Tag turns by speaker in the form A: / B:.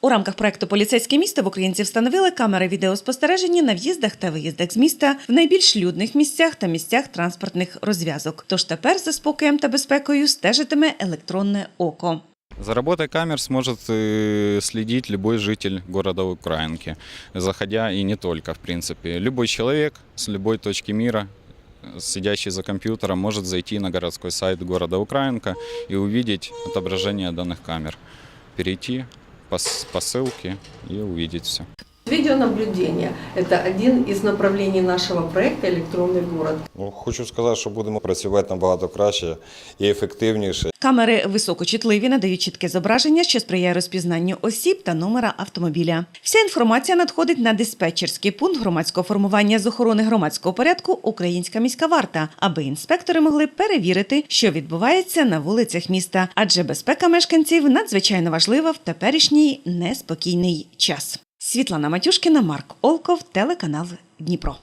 A: У рамках проекту Поліцейське місто в Українці встановили камери відеоспостереження на в'їздах та виїздах з міста в найбільш людних місцях та місцях транспортних розв'язок. Тож тепер за спокоєм та безпекою стежитиме електронне око.
B: За работой камер сможет э, следить любой житель города Украинки, заходя и не только, в принципе. Любой человек с любой точки мира, э, сидящий за компьютером, может зайти на городской сайт города Украинка и увидеть отображение данных камер. Перейти по, посылки и увидеть все
C: Видеонаблюдение – это один из направлений нашего проекта «Электронный город».
D: Ну, хочу сказати, що будемо працювати набагато краще і ефективніше.
A: Камери високочутливі надають чітке зображення, що сприяє розпізнанню осіб та номера автомобіля. Вся інформація надходить на диспетчерський пункт громадського формування з охорони громадського порядку Українська міська варта, аби інспектори могли перевірити, що відбувається на вулицях міста, адже безпека мешканців надзвичайно важлива в теперішній неспокійний час. Світлана Матюшкіна, Марк Олков, телеканал Дніпро.